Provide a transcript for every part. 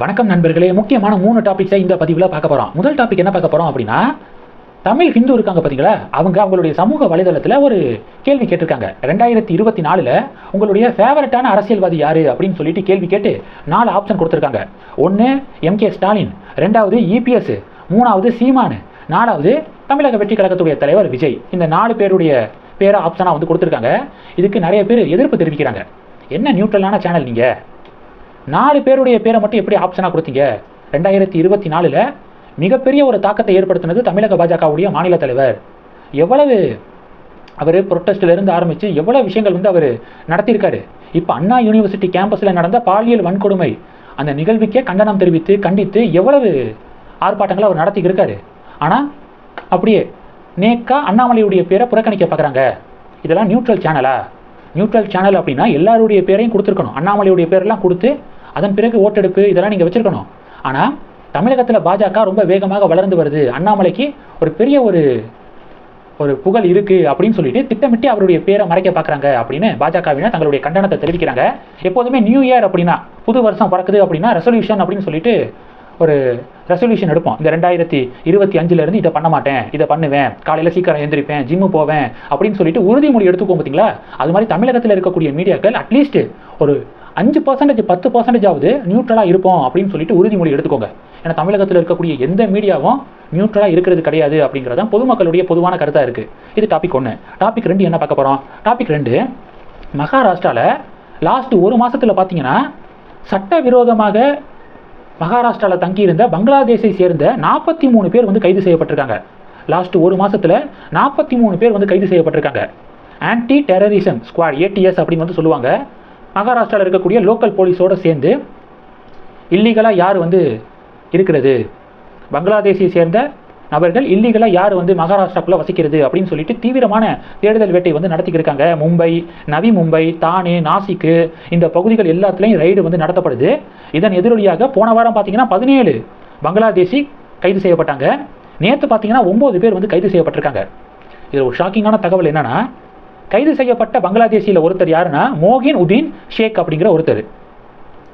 வணக்கம் நண்பர்களே முக்கியமான மூணு டாபிக்ஸை இந்த பதிவில் பார்க்க போகிறோம் முதல் டாபிக் என்ன பார்க்க போகிறோம் அப்படின்னா தமிழ் ஹிந்து இருக்காங்க பார்த்தீங்களா? அவங்க அவங்களுடைய சமூக வலைதளத்தில் ஒரு கேள்வி கேட்டிருக்காங்க. ரெண்டாயிரத்தி இருபத்தி நாலில் உங்களுடைய ஃபேவரட்டான அரசியல்வாதி யார் அப்படின்னு சொல்லிட்டு கேள்வி கேட்டு நாலு ஆப்ஷன் கொடுத்துருக்காங்க. ஒன்று எம்கே ஸ்டாலின் ரெண்டாவது இபிஎஸ் மூணாவது சீமானு நாலாவது தமிழக வெற்றி கழகத்துடைய தலைவர் விஜய். இந்த நாலு பேருடைய பேரை ஆப்ஷனாக வந்து கொடுத்துருக்காங்க. இதுக்கு நிறைய பேர் எதிர்ப்பு தெரிவிக்கிறாங்க. என்ன நியூட்ரலான சேனல் நீங்கள் நாலு பேருடைய பேரை மட்டும் எப்படி ஆப்ஷனாக கொடுத்தீங்க? ரெண்டாயிரத்தி இருபத்தி நாலில் மிகப்பெரிய ஒரு தாக்கத்தை ஏற்படுத்தினது தமிழக பாஜகவுடைய மாநில தலைவர். எவ்வளவு அவர் இருந்து ஆரம்பித்து எவ்வளோ விஷயங்கள் வந்து அவர் நடத்தியிருக்காரு. இப்போ அண்ணா யூனிவர்சிட்டி கேம்பஸில் நடந்த பாலியல் வன்கொடுமை அந்த நிகழ்வுக்கே கண்டனம் தெரிவித்து கண்டித்து எவ்வளவு ஆர்ப்பாட்டங்களை அவர் நடத்திக்கிருக்காரு ஆனால் அப்படியே நேக்கா அண்ணாமலையுடைய பேரை புறக்கணிக்க பார்க்குறாங்க இதெல்லாம் நியூட்ரல் சேனலா நியூட்ரல் சேனல் அப்படின்னா எல்லாருடைய பேரையும் கொடுத்துருக்கணும். அண்ணாமலையுடைய பேரெல்லாம் கொடுத்து அதன் பிறகு ஓட்டெடுப்பு இதெல்லாம் நீங்கள் வச்சுருக்கணும். ஆனால் தமிழகத்தில் பாஜக ரொம்ப வேகமாக வளர்ந்து வருது. அண்ணாமலைக்கு ஒரு பெரிய ஒரு ஒரு புகழ் இருக்குது அப்படின்னு சொல்லிட்டு திட்டமிட்டு அவருடைய பேரை மறைக்க பார்க்குறாங்க அப்படின்னு பாஜகவினர் தங்களுடைய கண்டனத்தை தெரிவிக்கிறாங்க. எப்போதுமே நியூ இயர் அப்படின்னா புது வருஷம் பிறக்குது அப்படின்னா ரெசல்யூஷன் அப்படின்னு சொல்லிட்டு ஒரு ரெசல்யூஷன் எடுப்போம். இந்த ரெண்டாயிரத்தி இருபத்தி அஞ்சுலேருந்து இதை பண்ண மாட்டேன் இதை பண்ணுவேன் காலையில் சீக்கிரம் எழுந்திரிப்பேன் ஜிம்மு போவேன் அப்படின்னு சொல்லிட்டு உறுதிமொழி எடுத்துக்கோ பார்த்தீங்களா அது மாதிரி தமிழகத்தில் இருக்கக்கூடிய மீடியாக்கள் அட்லீஸ்ட் ஒரு அஞ்சு பர்சன்டேஜ் பத்து பர்சன்டேஜ் ஆகுது நியூட்ரலாக இருப்போம் அப்படின்னு சொல்லிட்டு உறுதிமொழி எடுத்துக்கோங்க. ஏன்னா தமிழகத்தில் இருக்கக்கூடிய எந்த மீடியாவும் நியூட்ரலாக இருக்கிறது கிடையாது அப்படிங்கிறது தான் பொதுமக்களுடைய பொதுவான கருத்தாக இருக்குது இது டாபிக் ஒன்று டாபிக் ரெண்டு என்ன பார்க்க போகிறோம் டாபிக் ரெண்டு மகாராஷ்டிராவில் லாஸ்ட் ஒரு மாதத்தில் பார்த்தீங்கன்னா சட்டவிரோதமாக மகாராஷ்டிராவில் தங்கியிருந்த பங்களாதேஷை சேர்ந்த நாற்பத்தி மூணு பேர் வந்து கைது செய்யப்பட்டிருக்காங்க. லாஸ்ட் ஒரு மாதத்தில் நாற்பத்தி மூணு பேர் வந்து கைது செய்யப்பட்டிருக்காங்க. ஆன்டி டெரரிசம் ஸ்குவாட் ஏடிஎஸ் அப்படின்னு வந்து சொல்லுவாங்க. மகாராஷ்டிராவில் இருக்கக்கூடிய லோக்கல் போலீஸோடு சேர்ந்து இல்லீகலாக யார் வந்து இருக்கிறது? பங்களாதேஷை சேர்ந்த நபர்கள் இல்லீகலாக யார் வந்து மகாராஷ்டிராக்குள்ளே வசிக்கிறது அப்படின்னு சொல்லிட்டு தீவிரமான தேடுதல் வேட்டை வந்து நடத்திக்கிருக்காங்க. மும்பை நவி மும்பை தானே நாசிக்கு இந்த பகுதிகள் எல்லாத்துலேயும் ரைடு வந்து நடத்தப்படுது. இதன் எதிரொலியாக போன வாரம் பார்த்தீங்கன்னா பதினேழு பங்களாதேஷி கைது செய்யப்பட்டாங்க. நேற்று பார்த்தீங்கன்னா ஒம்பது பேர் வந்து கைது செய்யப்பட்டிருக்காங்க. இதில் ஒரு ஷாக்கிங்கான தகவல் என்னன்னா கைது செய்யப்பட்ட பங்களாதேஷியில் ஒருத்தர் யாருன்னா மோகின் உதீன் ஷேக் அப்படிங்கிற ஒருத்தர்.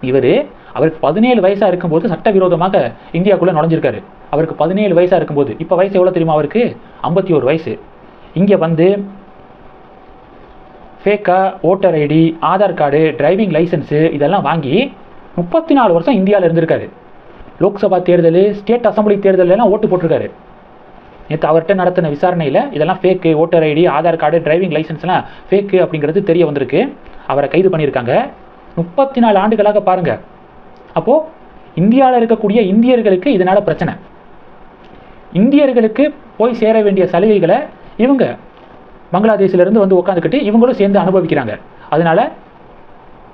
இவர் அவருக்கு பதினேழு வயசாக இருக்கும்போது சட்டவிரோதமாக இந்தியாவுக்குள்ளே நுழைஞ்சிருக்காரு. அவருக்கு பதினேழு வயசாக இருக்கும்போது. இப்போ வயசு எவ்வளோ தெரியுமா அவருக்கு? ஐம்பத்தி ஒரு வயசு. இங்கே வந்து ஃபேக்காக voter ID Aadhaar card driving licence இதெல்லாம் வாங்கி முப்பத்தி நாலு வருஷம் இந்தியாவில் இருந்திருக்காரு. லோக்சபா தேர்தல் ஸ்டேட் அசம்பிளி தேர்தலெல்லாம் ஓட்டு போட்டிருக்காரு. நேற்று அவர்கிட்ட நடத்தின விசாரணையில் இதெல்லாம் fake voter ID Aadhaar card driving லைசன்ஸ்லாம் fake அப்படிங்கிறது தெரிய வந்திருக்கு. அவரை கைது பண்ணியிருக்காங்க. முப்பத்தி நாலு ஆண்டுகளாக பாருங்கள் அப்போது இந்தியாவில் இருக்கக்கூடிய இந்தியர்களுக்கு இதனால் பிரச்சனை. இந்தியர்களுக்கு போய் சேர வேண்டிய சலுகைகளை இவங்க பங்களாதேஷிலிருந்து வந்து உட்காந்துக்கிட்டு இவங்களும் சேர்ந்து அனுபவிக்கிறாங்க. அதனால்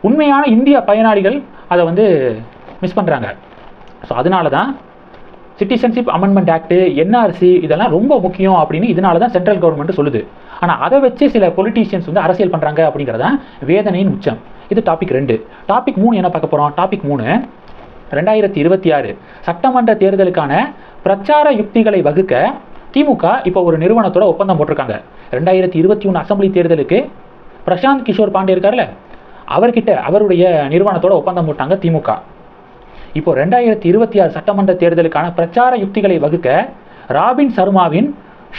உண்மையான இந்திய பயனாளிகள் அதை வந்து மிஸ் பண்ணுறாங்க ஸோ அதனால தான் சிட்டிசன்ஷிப் அமெண்ட்மெண்ட் ஆக்ட்டு என்ஆர்சி இதெல்லாம் ரொம்ப முக்கியம் அப்படின்னு இதனால தான் சென்ட்ரல் கவர்மெண்ட் சொல்லுது. ஆனால் அதை வச்சு சில பொலிட்டீஷியன்ஸ் வந்து அரசியல் பண்ணுறாங்க அப்படிங்கிறதான் வேதனையின் உச்சம். இது டாபிக் ரெண்டு. டாபிக் மூணு என்ன பார்க்க போகிறோம் டாபிக் மூணு. ரெண்டாயிரத்தி இருபத்தி ஆறு. சட்டமன்ற தேர்தலுக்கான பிரச்சார யுக்திகளை வகுக்க திமுக இப்போ ஒரு நிறுவனத்தோட ஒப்பந்தம் போட்டிருக்காங்க. ரெண்டாயிரத்தி இருபத்தி ஒன்று அசம்பிளி தேர்தலுக்கு பிரசாந்த் கிஷோர் பாண்டே இருக்கார்ல அவர்கிட்ட அவருடைய நிறுவனத்தோட ஒப்பந்தம் போட்டாங்க திமுக. இப்போ ரெண்டாயிரத்தி இருபத்தி ஆறு சட்டமன்ற தேர்தலுக்கான பிரச்சார யுக்திகளை வகுக்க ராபின் சர்மாவின்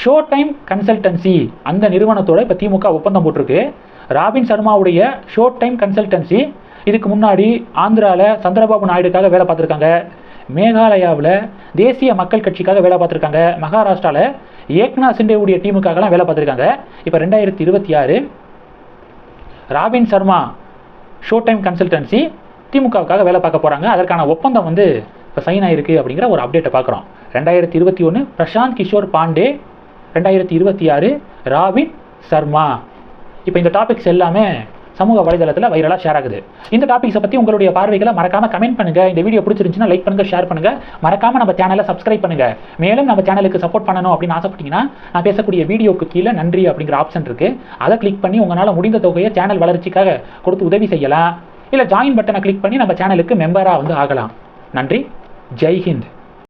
ஷோ டைம் கன்சல்டன்சி அந்த நிறுவனத்தோட இப்போ திமுக ஒப்பந்தம் போட்டிருக்கு. ராபின் சர்மாவுடைய ஷோ டைம் கன்சல்டன்சி இதுக்கு முன்னாடி ஆந்திராவில் சந்திரபாபு நாயுடுக்காக வேலை பார்த்துருக்காங்க. மேகாலயாவில் தேசிய மக்கள் கட்சிக்காக வேலை பார்த்துருக்காங்க. மகாராஷ்டிராவில் ஏக்நாத் சிண்டேவுடைய டீமுக்காகலாம் வேலை பார்த்துருக்காங்க. இப்போ ரெண்டாயிரத்தி இருபத்தி ஆறு Robin Sharma show time consultancy திமுகவுக்காக வேலை பார்க்க போகிறாங்க அதற்கான ஒப்பந்தம் வந்து இப்போ சைன் ஆயிருக்கு அப்படிங்கிற ஒரு அப்டேட்டை பார்க்குறோம். ரெண்டாயிரத்தி இருபத்தி ஒன்று பிரசாந்த் கிஷோர் பாண்டே ரெண்டாயிரத்தி இருபத்தி ஆறு ராபின் சர்மா. இப்போ இந்த டாபிக்ஸ் எல்லாமே சமூக வலைதளத்தில் வைரலாக ஷேர் ஆகுது. இந்த டாபிக்ஸை பற்றி உங்களுடைய பார்வைகளை மறக்காம கமெண்ட் பண்ணுங்க. இந்த வீடியோ பிடிச்சிருந்துச்சுன்னா லைக் பண்ணுங்க ஷேர் பண்ணுங்க. மறக்காம நம்ம சேனலை சப்ஸ்கிரைப் பண்ணுங்க. மேலும் நம்ம சேனலுக்கு சப்போர்ட் பண்ணணும் அப்படின்னு ஆசைப்பட்டீங்கன்னா நான் பேசக்கூடிய வீடியோக்கு கீழே நன்றி அப்படிங்கிற ஆப்ஷன் இருக்கு. அதை கிளிக் பண்ணி உங்களால் முடிந்த தொகையை சேனல் வளர்ச்சிக்காக கொடுத்து உதவி செய்யலாம். இல்லை ஜாயின் பட்டனை கிளிக் பண்ணி நம்ம சேனலுக்கு மெம்பராக வந்து ஆகலாம். நன்றி. ஜெய்ஹிந்த்